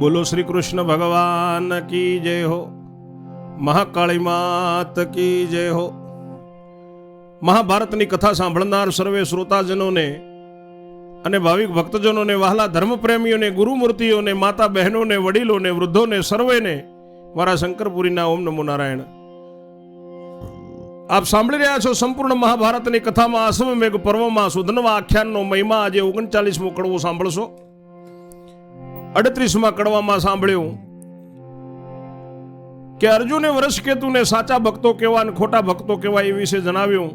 બોલો શ્રી કૃષ્ણ ભગવાન કી જય હો. મહાકાળી માત કી જય હો. મહાભારતની કથા સાંભળનાર સર્વે શ્રોતાજનોને અને ભાવિક ભક્તજનોને, વહાલા ધર્મપ્રેમીઓને, ગુરુમૂર્તિઓને માતા બહેનોને વડીલોને, વૃદ્ધોને, સર્વેને મારા શંકરપુરીના ઓમ નમો નારાયણ. આપ સાંભળી રહ્યા છો સંપૂર્ણ મહાભારતની કથામાં અશ્વમેઘ પર્વમાં સુધનવા આખ્યાનનો મહિમા આજે ઓગણચાલીસમો કડવો સાંભળશો. અડત્રીસમાં કડવામાં સાંભળ્યું, કે અર્જુને વર્ષકેતુને સાચા ભક્તો કહેવા અને ખોટા ભક્તો કહેવા એ વિશે જણાવ્યું.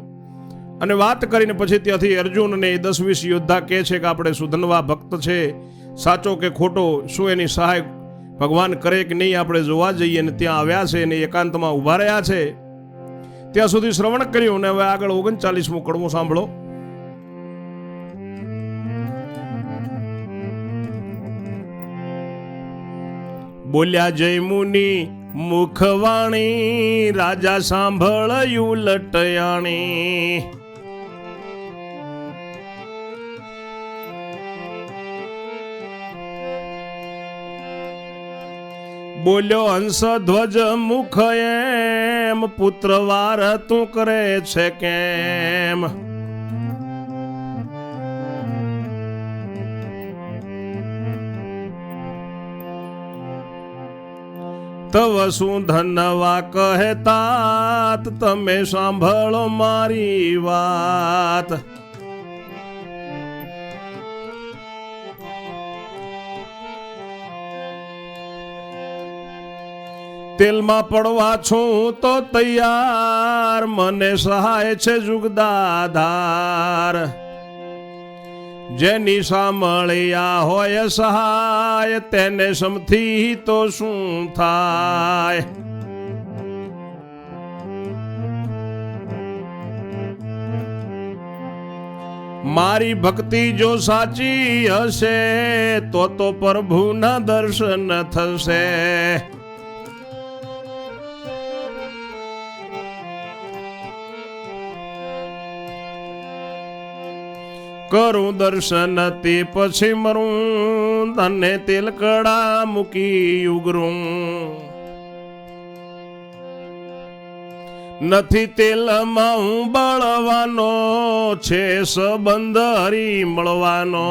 અને વાત કરીને પછી ત્યાંથી અર્જુનને દસ વીસ યોદ્ધા કહે છે કે આપણે સુધનવા ભક્ત છે, સાચો કે ખોટો, શું એની સહાય ભગવાન કરે કે નહીં આપણે જોવા જઈએ અને ત્યાં આવ્યા છે અને એકાંતમાં ઊભા રહ્યા છે. ત્યાં સુધી શ્રવણ કર્યું અને હવે આગળ ઓગણચાલીસમું કડવું સાંભળો. બોલ્યા જય મુનિ, મુખવાણી, રાજા સાંભળયું લટયાણી. બોલ્યો હંસ ધ્વજ મુખ એમ પુત્ર વાર તું કરે છે કેમ? તવ શું ધનવા કહેતા તમે સાંભળો મારી વાત. તેલમાં પડવા છું તો તૈયાર, મને સહાય છે જુગદાધાર. જેની સાંભળ્યા હોય સહાય, તેને સમથી તો શું થાય? મારી ભક્તિ જો સાચી હશે, તો તો પ્રભુના દર્શન થશે. કરું દર્શન તે પછી મરું, તને તેલકડા મૂકી ઉગરું. નથી તેલમાં હું બળવાનો છે સંબંધ હરી મળવાનો.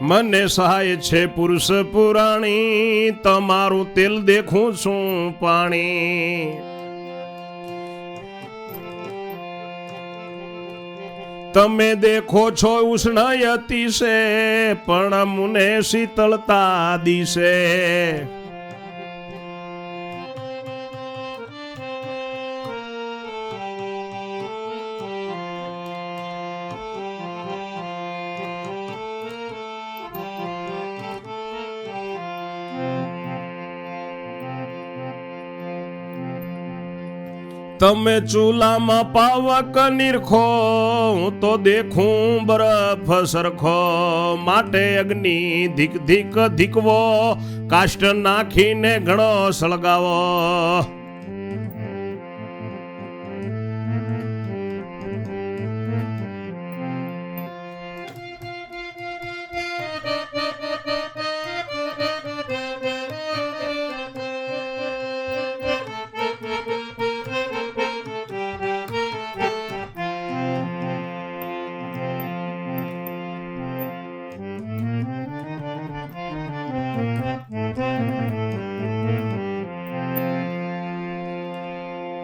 મને સહાય છે પુરુષ પુરાણી, તમારું તેલ દેખું છું પાણી. તમે દેખો છો ઉષ્ણ અતિશે પણ મુને શીતળતા દિશે. તમે ચૂલામાં પાવક નિરખો, હું તો દેખું બરફ સરખો. માટે અગ્નિ ધીક ધીક ધીકવો, કાષ્ટ નાખીને ઘણો સળગાવો.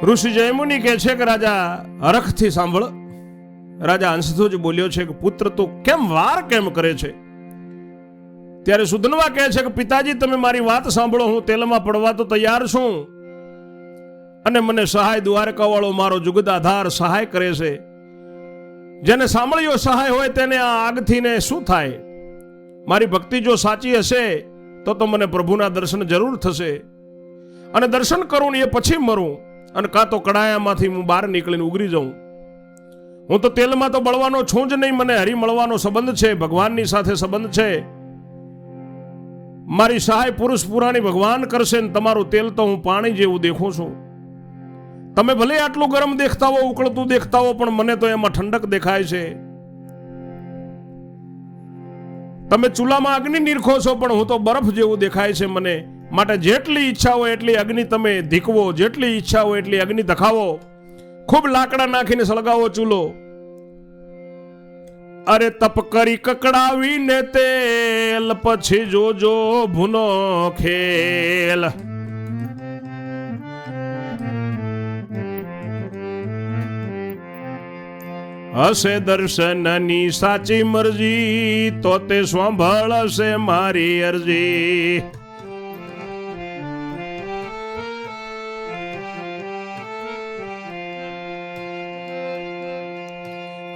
ઋષિ જયમુનિ કહે છે કે રાજા હરખથી સાંભળ. રાજા હંસધ્વજ બોલ્યો છે કે પુત્ર તો કેમ વાર કેમ કરે છે? ત્યારે સુધનવા કહે છે કે પિતાજી, તમે મારી વાત સાંભળો, હું તેલમાં પડવા તો તૈયાર છું. અને મને સહાય દ્વારકા વાળો મારો જુગદાધાર સહાય કરે છે. જેને સાંભળ્યો સહાય હોય તેને આ આગથી ને શું થાય? મારી ભક્તિ જો સાચી હશે, તો તો મને પ્રભુના દર્શન જરૂર થશે. અને દર્શન કરું ને એ પછી મરું. અને કાં તો કડાયામાંથી હું બહાર નીકળીને ઉગરી જાઉં. હું તો તેલમાં તો બળવાનો છું જ નહીં, મને હરી મળવાનો સંબંધ છે, ભગવાનની સાથે સંબંધ છે. મારી સહાય પુરુષ પુરાણી ભગવાન કરશે ને તમારું તેલ તો હું પાણી જેવું દેખું છું. તમે ભલે આટલું ગરમ દેખતા હો, ઉકળતું દેખતા હો, પણ મને તો એમાં ઠંડક દેખાય છે. તમે ચૂલામાં અગ્નિ નિરખો છો, પણ હું તો બરફ જેવું દેખાય છે મને. માટે જેટલી ઈચ્છા હોય એટલી અગ્નિ તમે ધીકવો, જેટલી ઈચ્છા હોય એટલી અગ્નિ ધખાવો ખૂબ લાકડા નાખીને સળગાવો ચૂલો. અરે તપ કરી કકડાવીને તેલ, પછી જોજો ભૂનો ખેલ. હશે દર્શનની સાચી મરજી, તો તે સાંભળશે મારી અરજી.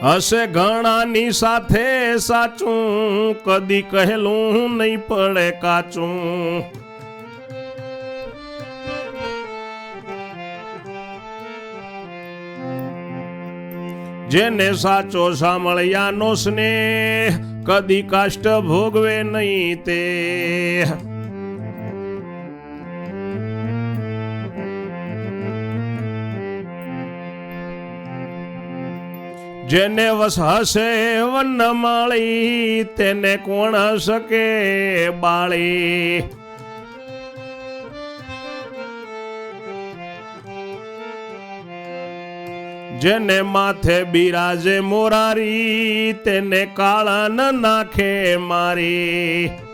હશે ઘણાની સાથે સાચું, કદી કહેલું નહીં પડે કાચું. જેને સાચો સાંભળ્યાનો સ્નેહ, કદી કાષ્ટ ભોગવે નહીં તે. જેને વસ હશે વનમાળી તેને કોણ શકે બાળી? જેને માથે બિરાજે મોરારી, તેને કાળન નાખે મારી.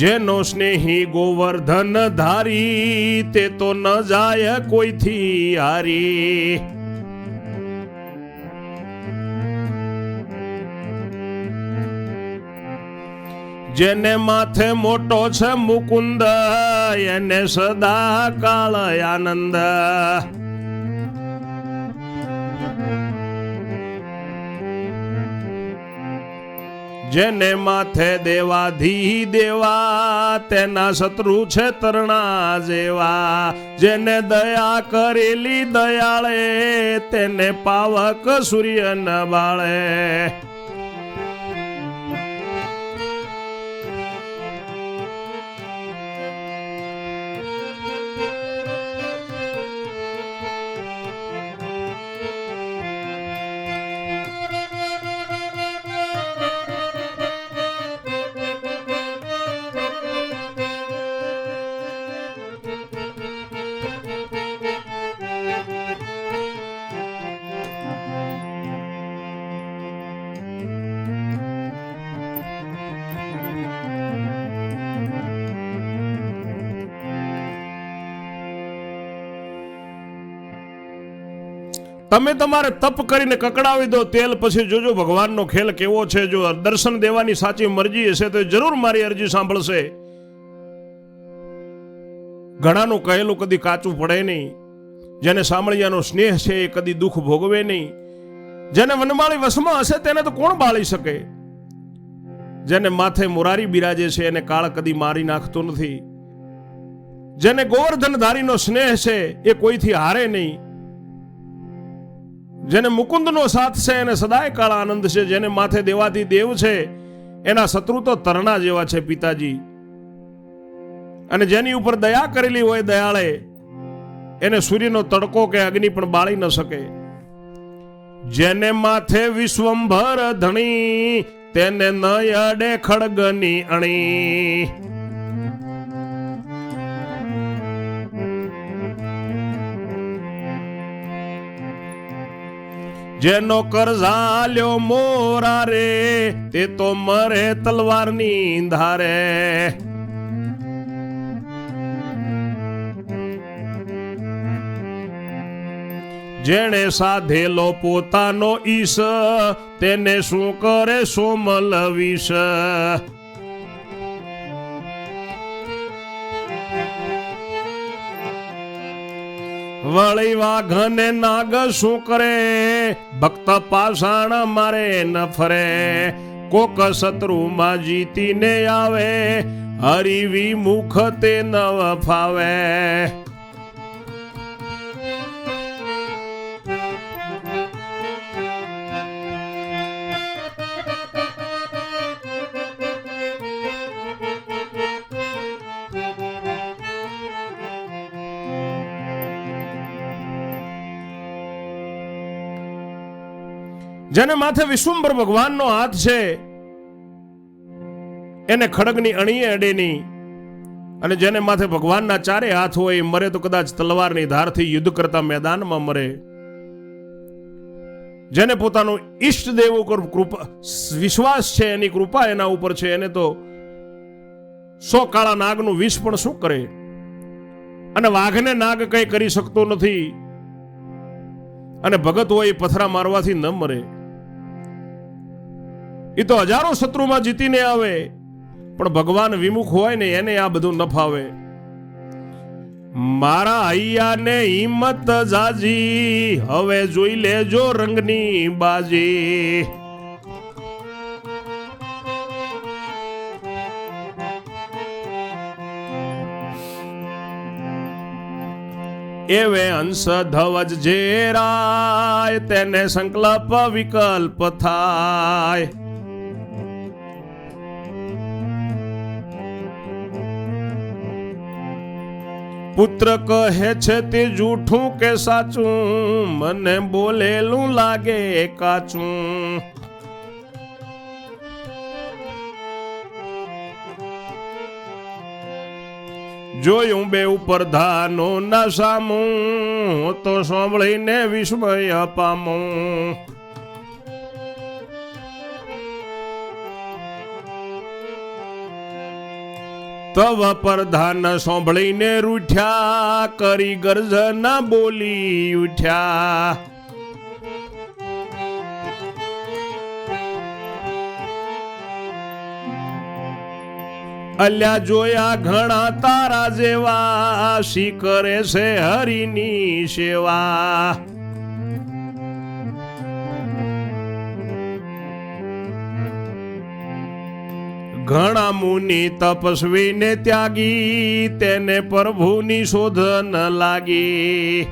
જેનો સ્નેહી ગોવર્ધન ધારી, તે તો ન જાય કોઈથી હારી. જેને માથે મોટો છે મુકુંદ, એને સદા કાળ આનંદ જેને માથે દેવાધી દેવા, તેના શત્રુ છે તરણા જેવા. જેને દયા કરેલી દયાળે, તેને પાવક સૂર્ય ન બાળે તમે તમારે તપ કરીને કકડાવી દો, તેલ પછી જોજો ભગવાનનો ખેલ કેવો છે. જો દર્શન દેવાની સાચી મરજી હશે તો જરૂર મારી અરજી સાંભળશે. ઘણાનું કહેલું કદી કાચું પડે નહીં. જેને સાંભળિયાનો સ્નેહ છે એ કદી દુઃખ ભોગવે નહીં. જેને વનમાળી વશમાં હશે તેને તો કોણ બાળી શકે? જેને માથે મુરારી બિરાજે છે એને કાળ કદી મારી નાખતો નથી. જેને ગોવર્ધન ધારીનો સ્નેહ છે એ કોઈથી હારે નહીં. જેને મુકુંદનો સાથ છે એને સદાય કાળ આનંદ છે, જેને માથે દેવાથી દેવ છે, એના શત્રુ તો તરણા જેવા છે પિતાજી. અને જેની ઉપર દયા કરેલી હોય દયાળે, એને સૂર્યનો તડકો કે અગ્નિ પણ બાળી ન શકે. જેને માથે વિશ્વંભર ધણી, તેને ન અડે ખડગની અણી. જેનો કરઝાલ્યો મોરા રે, તે તો મરે તલવારની ધારે. જેણે સાધેલો પોતાનો ઈશ, તેને શું કરે સોમલ વિષ વળી વાઘને નાગ શું કરે? ભક્ત પાષાણ મારે ન ફરે. કોક શત્રુમાં જીતીને આવે હરિવી મુખ તે નવ ફાવે. જેને માથે વિશ્વંભર ભગવાનનો હાથ છે, એને ખડગની અણીએ અડેની. અને જેને માથે ભગવાનના ચારે હાથ હોય, એ મરે તો કદાચ તલવારની ધારથી યુદ્ધ કરતા મેદાનમાં મરે. જેને પોતાનું ઈષ્ટ દેવ ઉપર કૃપા, વિશ્વાસ છે, એની કૃપા એના ઉપર છે, એને તો સો કાળા નાગનું વિષ પણ શું કરે? અને વાઘને નાગ કઈ કરી શકતો નથી. અને ભગત હોય એ પથરા મારવાથી ન મરે. એ તો હજારો શત્રુમાં જીતીને આવે. પણ ભગવાન વિમુખ હોય ને એને આ બધું ન ફાવે. મારા હૈયાને હિંમત જાજી, હવે જોઈ લેજો રંગની બાજી. એવે અંશ ધવજ જે રાય, તેને સંકલ્પ વિકલ્પ થાય. પુત્ર કહે છે તે જૂઠું કે સાચું? મને બોલેલું લાગે કાચું. જોયું બે ઉપર ધાનો ના સામું, તો સાંભળીને વિસ્મય પામું તવ પ્રધાન સાંભળીને રૂઠ્યા, કરી ગર્જના બોલી ઉઠ્યા. અલ્યા જોયા ઘણા તારા જેવા શી કરે છે હરિની સેવા. ઘણા મુનિ તપસ્વીને ત્યાગી, તેને પ્રભુની શોધન લાગી.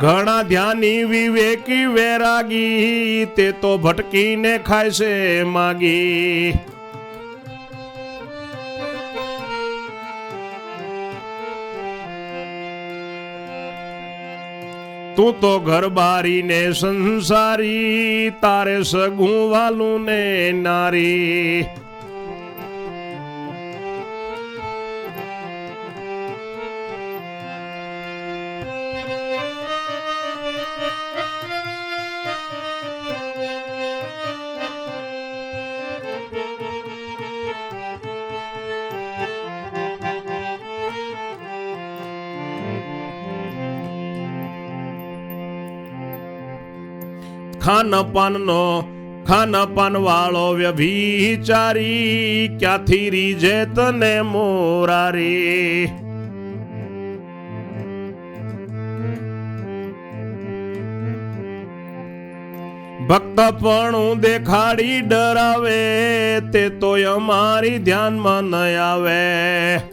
ઘણા ધ્યાની વિવેકી વેરાગી, તે તો ભટકીને ખાય છે માગી. તું તો ઘર બારીને સંસારી તારે સગું વાલું ને નારી. ખાનપાનનો ખાનપાન વાળો વ્યભિચારી ક્યાંથી રીજે તને મોરારી? ભક્તપણું દેખાડી ડરાવે, તે તો અમારી ધ્યાનમાં ન આવે.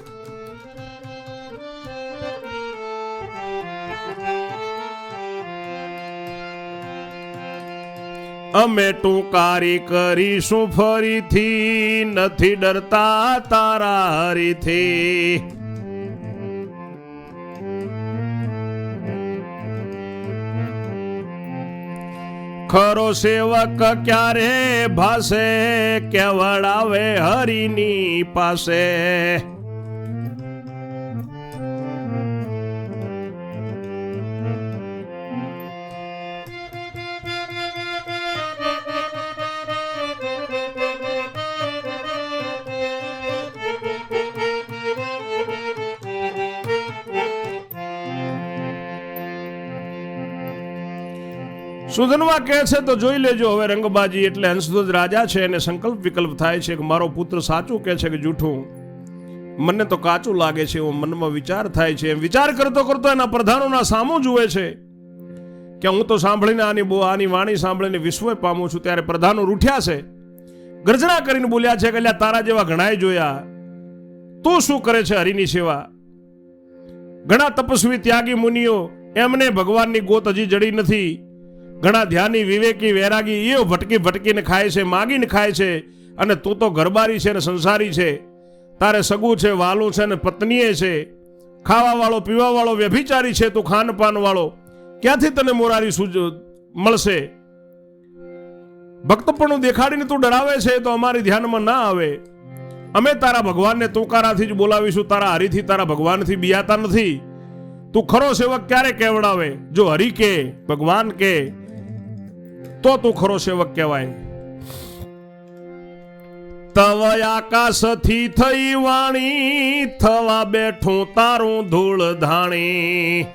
અમે ટૂંકારી કરીશું ફરીથી. નથી ડરતા તારા હરીથી ખરો સેવક ક્યારે ભાસે? કેવડાવે હરિની પાસે. સુધનવા કહે છે, તો જોઈ લેજો, હવે રંગબાજી એટલે હંસધ્વજ રાજા છે અને સંકલ્પ વિકલ્પ થાય છે. કે મારો પુત્ર સાચું કહે છે કે જૂઠું. મને તો કાચું લાગે છે, એવો મનમાં વિચાર થાય છે. એમ વિચાર કરતો કરતો એના પ્રધાનોના સામું જુએ છે. કે હું તો સાંભળીને આની બો આની વાણી સાંભળીને વિસ્મય પામું છું, ત્યારે પ્રધાનો રૂઠ્યા છે. ગર્જના કરીને બોલ્યા છે કે અલ્યા તારા જેવા ઘણાય જોયા. તું શું કરે છે હરિની સેવા? ઘણા તપસ્વી ત્યાગી મુનિઓ, એમને ભગવાનની ગોત હજી જડી નથી. ઘણા ધ્યાની વિવેકી વૈરાગી એઓ ભટકી ભટકીને ખાય છે, માગીને ખાય છે અને તું તો ઘરબારી છે ને સંસારી છે. તારે સગું છે, વાલું છે ને પત્નીએ છે. ખાવાવાળો, પીવાવાળો પીવા વ્યભિચારી છે તું ખાનપાનવાળો. ક્યાંથી તને મોરારી સૂજ, મળશે? ભક્તપણું દેખાડીને તું ડરાવે છે તો અમારી ધ્યાનમાં ના આવે. અમે તારા ભગવાનને તુકારાથી જ બોલાવીશું, તારા હરિથી તારા ભગવાનથી બિયાતા નથી. તું ખરો સેવક ક્યારે કેવડાવે? જો હરિ કે, ભગવાન કે તો તું ખરો સેવક કહેવાય. તવ આકાશથી થઈ વાણી, થવા બેઠું તારું ધૂળ ધાણી.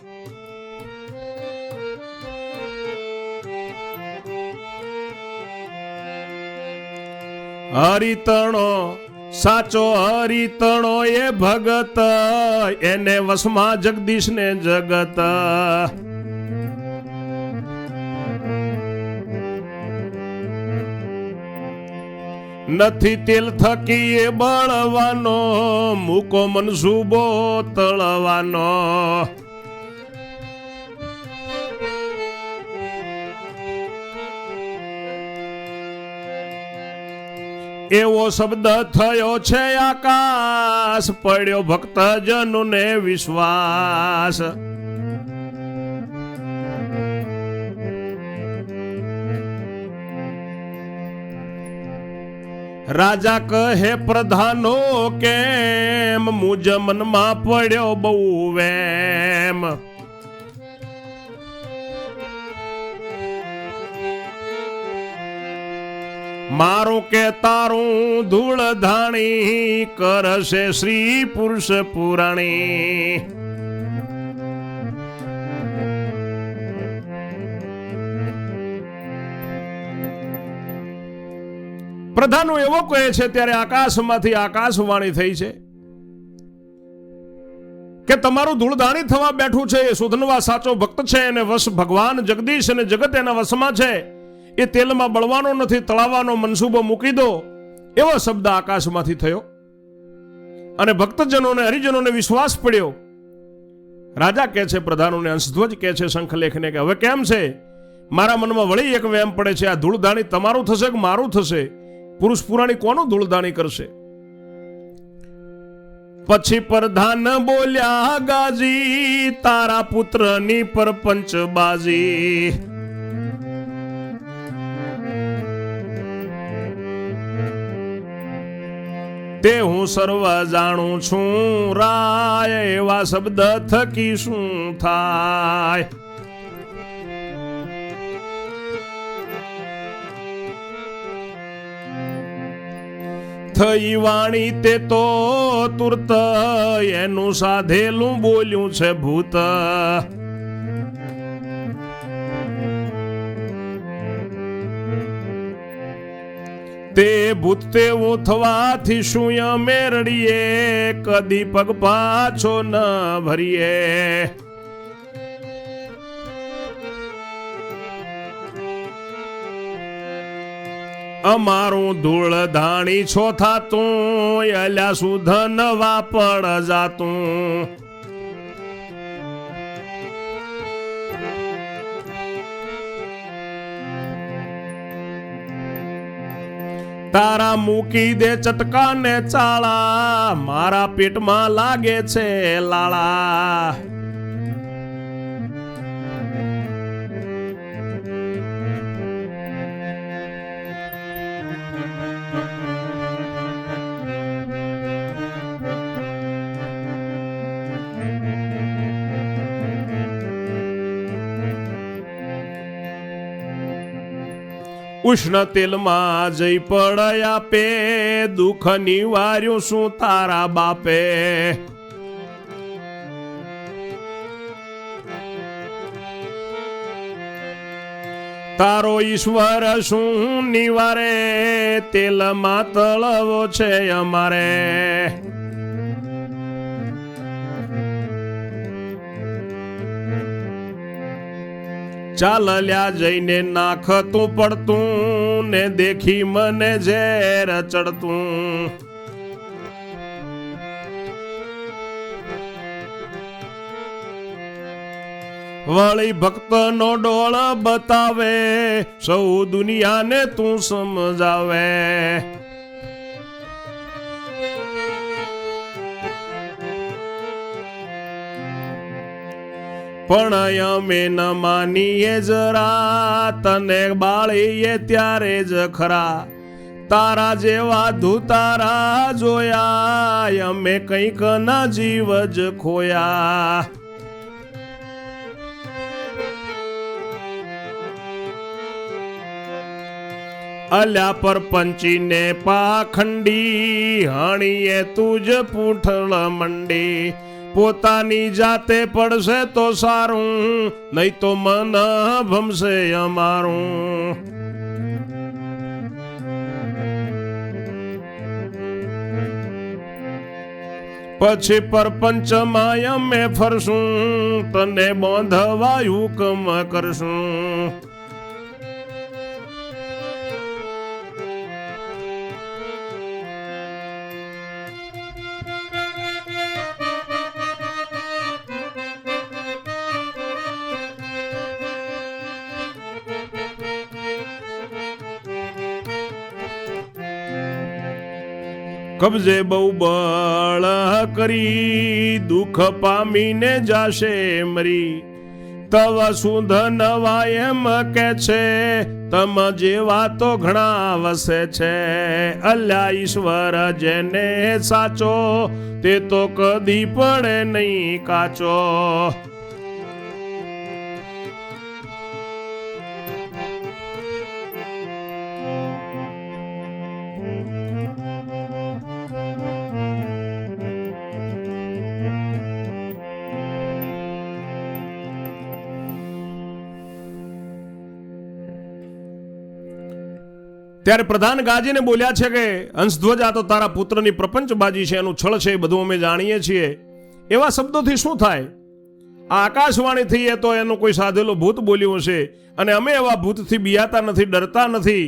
હરિતણો, સાચો હરિતણો એ ભગત, એને વસમાં જગદીશ ને જગત. નથી તેલ થકી એ બળવાનો, મૂકો મનસુબો તળવાનો. એવો શબ્દ થયો છે આકાશ, પડ્યો ભક્તજનોને વિશ્વાસ. રાજા કહે, પ્રધાનો કેમ? મુજ મનમાં પડ્યો બહુ વેમ. મારું કે તારું ધૂળ ધાણી કરશે શ્રી પુરુષ પુરાણી. પ્રધાનો એવો કહે છે, ત્યારે આકાશમાંથી આકાશવાણી થઈ છે કે તમારું ધૂળધાણી થવા બેઠું છે, એ સુધનવા સાચો ભક્ત છે અને વશ ભગવાન જગદીશ અને જગત એના વશમાં છે. એ તેલમાં બળવાનો નથી, તળાવવાનો મનસૂબો મૂકી દો, એવો શબ્દ આકાશમાંથી થયો. અને ભક્તજનોને, હરિજનોને વિશ્વાસ પડ્યો. રાજા કહે છે, પ્રધાનોને અંશધ્વજ કહે છે શંખલેખને કે, હવે કેમ છે? મારા મનમાં વળી એક વેમ પડે છે, આ ધૂળધાણી તમારું થશે કે મારું થશે? પુરુષ પુરાણી કોનું ધૂળધાણી કરશે? પછી પ્રધાન બોલ્યા, ગાજી, તારા પુત્રની પરપંચ બાજી. તે હું સર્વ જાણું છું, રાય એવા શબ્દ થકી શું થાય? થઈ વાણી તે તો તુરત એનું સાધેલું બોલ્યું છે ભૂત. તે ભૂત તેવું થવાથી શું મેરડીએ કદી પગ પાછો ન ભરીએ. અમારું ધૂળ ધાણી છો થાતું અલ્યા સુધન નવા પડ જાતું. તારા મૂકી દે ચટકા ને ચાળા, મારા પેટમાં લાગે છે લાળા. ઉષ્ણ તેલમાં જઈ પડયા પે દુઃખ નિવાર્યું શું તારા બાપે? તારો ઈશ્વર શું નિવારે, તેલમાં તળવો છે અમારે. ચાલલ્યા જઈને નાખ તું પડતું ને દેખી મને ઝેર ચડતું. વળી ભક્તનો ડોળ બતાવે, સૌ દુનિયાને તું સમજાવે. પણ અમે ન માનીએ જરા, તને બાળીએ ત્યારે જ ખરા. તારા જેવા ધુતારા જોયા, અમે કંઈક ના જીવ જ ખોયા. અલ્યા પર પંચીને પાખંડી, હણીએ તુજ પૂંઠળ મંડી. પોતાની જાતે પડશે તો સારું, નહીં તો મન ભમશે અમારું. પછી પરપંચમાં મેં ફરશું, તને બાંધવાયું કમ કરશું. કબજે બહુ બળ કરી, દુઃખ પામીને જાશે મરી. તવ સુધ નવા એમ કે છે, તમ જેવા તો ઘણા વસે છે. અલ્યા ઈશ્વર જેને સાચો, તે તો કદી પડે નહીં કાચો. ત્યારે પ્રધાન ગાજીને બોલ્યા છે કે હંસધ્વજ આ તો તારા પુત્રની પ્રપંચબાજી છે, એનું છળ છે, એ બધું અમે જાણીએ છીએ. એવા શબ્દોથી શું થાય? આ આકાશવાણી થઈ એ તો એનું કોઈ સાધેલો ભૂત બોલ્યું હશે અને અમે એવા ભૂતથી બિયાતા નથી, ડરતા નથી.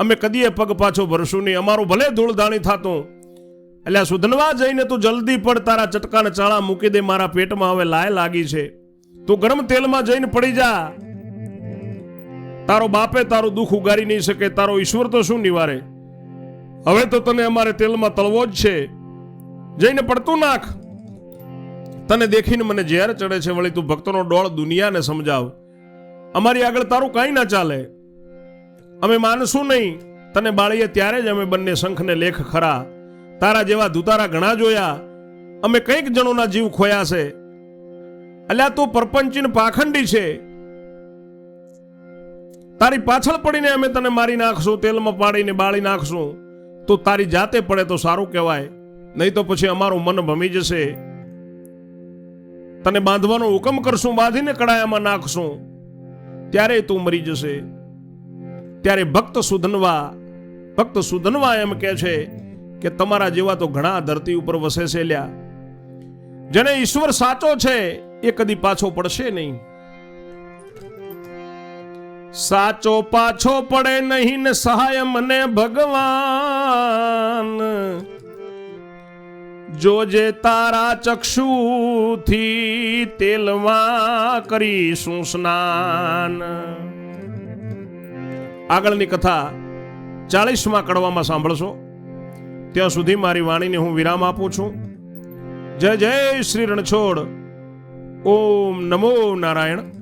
અમે કદીએ પગ પાછો ભરશું નહીં. અમારું ભલે ધૂળધાણી થતું, એટલે સુધનવા જઈને તું જલ્દી પડ, તારા ચટકાને ચાળા મૂકી દે, મારા પેટમાં હવે લાય લાગી છે. તું ગરમ તેલમાં જઈને પડી જા. તારો બાપે તારું દુઃખ ઉગારી નહીં શકે, તારો ઈશ્વર તો શું નિવારે? હવે તો તને અમારે તેલમાં તળવો જ છે. જઈને પડતું નાખ. તને દેખીને મને ઝેર ચડે છે, વળી તું ભક્તોનો ડોળ દુનિયાને સમજાવ. અમારી આગળ તારું કાંઈ ના ચાલે. અમે માનશું નહીં. તને બાળીએ ત્યારે જ અમે બંને શંખને લેખ ખરા. તારા જેવા ધુતારા ઘણા જોયા. અમે કંઈક જણોના જીવ ખોયા છે. અલ્યા તું પરપંચીન પાખંડી છે. તારી પાછળ પડીને અમે તને મારી નાખશું, તેલમાં પાડીને બાળી નાખશું. તો તારી જાતે પડે તો સારું કહેવાય, નહીં તો પછી અમારું મન ભમી જશે. તને બાંધવાનો હુકમ કરશું, બાંધીને કડાયામાં નાખશું. ત્યારે તું મરી જશે. ત્યારે ભક્ત સુધનવા ભક્ત સુધનવા એમ કે છે કે તમારા જેવા તો ઘણા ધરતી ઉપર વસે છે લ્યા. જેને ઈશ્વર સાચો છે, એ કદી પાછો પડશે નહીં. સાચો પાછો પડે નહીં ને સહાય મને ભગવાન. જોજે તારા ચક્ષુથી તેલમાં કરીશું સ્નાન. આગળની કથા ચાલીસમાં કડવામાં સાંભળશો. ત્યાં સુધી મારી વાણીને હું વિરામ આપું છું. જય જય શ્રી રણછોડ. ઓમ નમો નારાયણ.